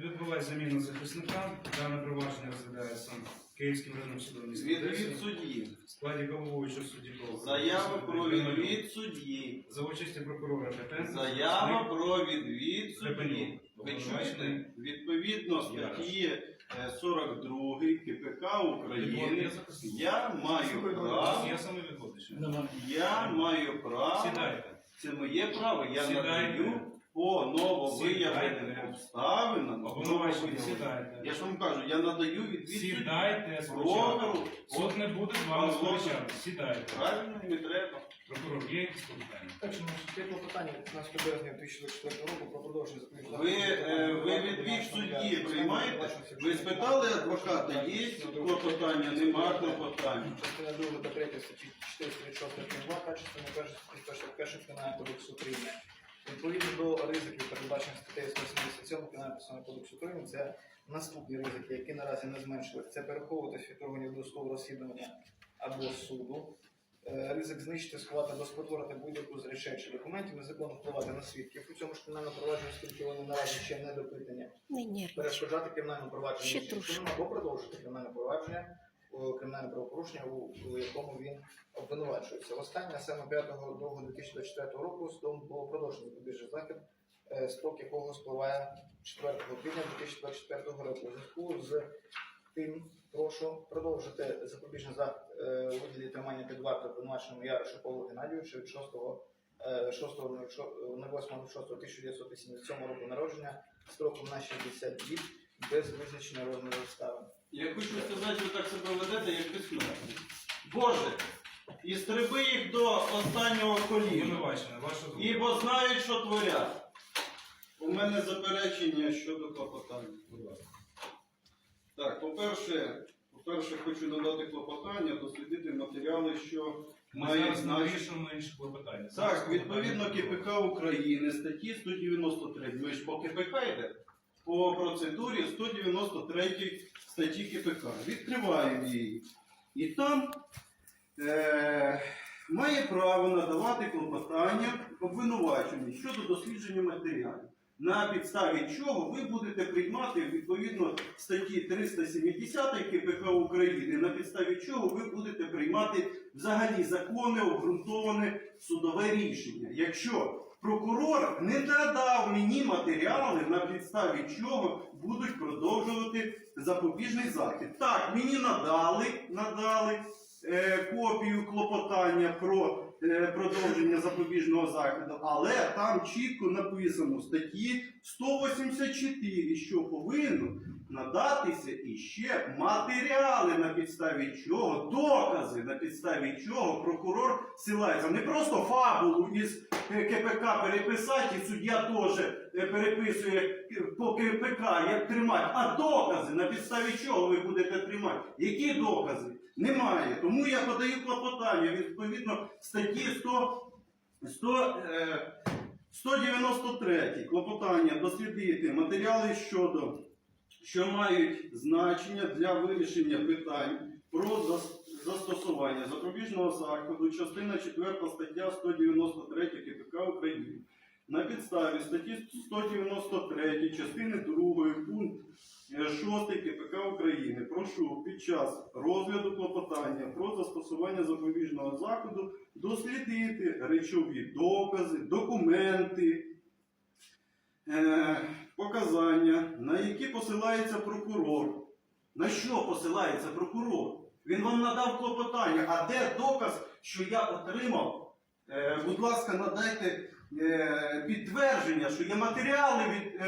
відбулася заміна захисника. Дане провадження розглядається Київським районним судом міста Відвід судді. В складі головуючого судді Павла. Заява про відвід судді. За участі прокурора Петенка. Заява про відвід судді. Ви чуєте? Відповідно статті е, 42 КПК України я маю право, Я саме виходиш. я маю право, Сідайте. це моє право, я Сідайте. надаю по нововиявленим Сідайте. обставинам. Обвинувачені, сідайте. Я ж вам кажу, я надаю судді. Сідайте спочатку. Прокурор. Суд не буде з вами Павло. Сідайте. Правильно, не треба. Прокурор, є якісь питання? Так, що є клопотання 15 березня 2024 року про продовження заповідного Ви, е, ви відвід судді приймаєте? Ви спитали адвоката, є клопотання, нема клопотання. Частина 2 та 3 статті 436 2 та частина 1 статті 1 Кримінального кодексу України. Відповідно до ризиків, передбачених статтею 177 Кримінального кодексу України, це наступні ризики, які наразі не зменшились. Це переховуватись від органів досудового розслідування або суду. Е, Ризик знищити, сховати або спотворити будь-яку з речей чи документів, незаконно впливати на свідків. У цьому ж кримінальному провадженні, оскільки вони наразі ще не допитані, перешкоджати трошки. чином або продовжити кримінальне провадження, кримінальне правопорушення, у, якому він обвинувачується. Останнє саме 5.2.2024 року судом було продовжено запобіжний захід, е, строк якого спливає 4 квітня 2024 року. У зв'язку з тим прошу продовжити запобіжний захід е, вигляді тримання під вартою обвинуваченому Яришу Павлу Геннадійовичу від 6 е, 6.08.1987 року народження строком на 60 діб без визначення розміру обставин. Я хочу сказати, ви так себе ведете, як безсмертні. Боже, і стриби їх до останнього коліна. Обвинувачення, ваша думка. Ібо знають, що творять. У мене заперечення щодо клопотання. Будь ласка. Так, по-перше, по-перше, хочу надати клопотання, дослідити матеріали, що Ми мають зараз не значення. вирішуємо інші клопотання. Так, відповідно КПК України статті 193. Ви ж по КПК йде? По процедурі 193 статті КПК. Відкриваємо її. І там е, має право надавати клопотання обвинуваченню щодо дослідження матеріалів. На підставі чого ви будете приймати відповідно статті 370 КПК України, на підставі чого ви будете приймати взагалі законне, обґрунтоване судове рішення. Якщо прокурор не надав мені матеріали, на підставі чого будуть продовжувати запобіжний захід. Так, мені надали, надали е, копію клопотання про е, продовження запобіжного заходу, але там чітко написано в статті 184, що повинно надатися іще матеріали, на підставі чого, докази, на підставі чого прокурор силається. Не просто фабулу із е, КПК переписати, і суддя теж е, переписує е, по КПК, як тримати, а докази, на підставі чого ви будете тримати. Які докази? Немає. Тому я подаю клопотання відповідно статті 100, 100, е, 193 клопотання дослідити матеріали щодо що мають значення для вирішення питань про застосування запобіжного заходу, частина 4 стаття 193 КПК України. На підставі статті 193 частини 2 пункт 6 КПК України прошу під час розгляду клопотання про застосування запобіжного заходу дослідити речові докази, документи, е, показання, на які посилається прокурор. На що посилається прокурор? Він вам надав клопотання, а де доказ, що я отримав? Е, будь ласка, надайте е, підтвердження, що я матеріали від,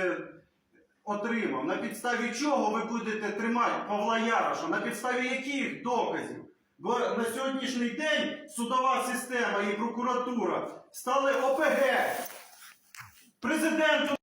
отримав. На підставі чого ви будете тримати Павла Яроша? На підставі яких доказів? Бо на сьогоднішній день судова система і прокуратура стали ОПГ. Президенту